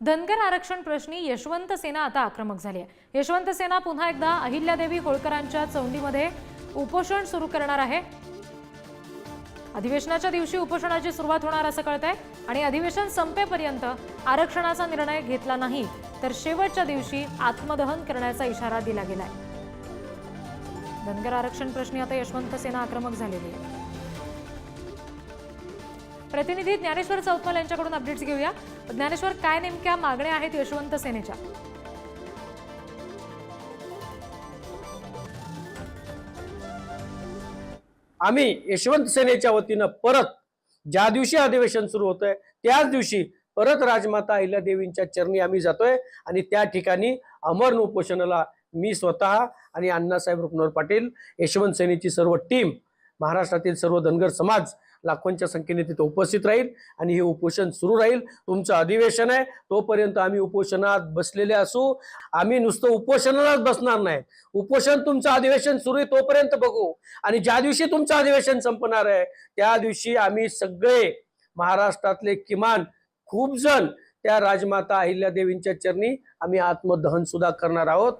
धनगर आरक्षण प्रश्नी यशवंत सेना आता आक्रमक झाली आहे. यशवंत सेना पुन्हा एकदा अहिल्यादेवी होळकरांच्या चौंडीमध्ये उपोषण सुरू करणार आहे. अधिवेशनाच्या दिवशी उपोषणाची सुरुवात होणार असं कळत आहे आणि अधिवेशन संपेपर्यंत आरक्षणाचा निर्णय घेतला नाही तर शेवटच्या दिवशी आत्मदहन करण्याचा इशारा दिला गेलाय. धनगर आरक्षण प्रश्नी आता यशवंत सेना आक्रमक झालेली आहे. प्रतिनिधी ज्ञानेश्वर चौतमल यांच्याकडून अपडेट्स घेऊया. ज्ञानेश्वर काय नेमक्या मागण्या आहेत यशवंत सेनेच्या? आम्ही यशवंत सेनेच्या वतीनं परत ज्या दिवशी अधिवेशन सुरू होतंय त्याच दिवशी परत राजमाता अहिल्यादेवींच्या चरणी आम्ही जातोय आणि त्या ठिकाणी अमर उपोषणाला मी स्वतः आणि अण्णासाहेब रुपनवर पाटील यशवंत सेनेची सर्व टीम महाराष्ट्रातील सर्व धनगर समाज लाखोंच्या संख्येने तिथे उपस्थित राहील आणि हे उपोषण सुरू राहील. तुमचं अधिवेशन आहे. तोपर्यंत आम्ही उपोषणात बसलेले असू. आम्ही नुसतं उपोषणालाच बसणार नाही. उपोषण तुमचं अधिवेशन सुरू आहे तोपर्यंत बघू. आणि ज्या दिवशी तुमचं अधिवेशन संपणार आहे त्या दिवशी आम्ही सगळे महाराष्ट्रातले किमान खूप जण त्या राजमाता अहिल्यादेवींच्या चरणी आम्ही आत्मदहन सुद्धा करणार आहोत.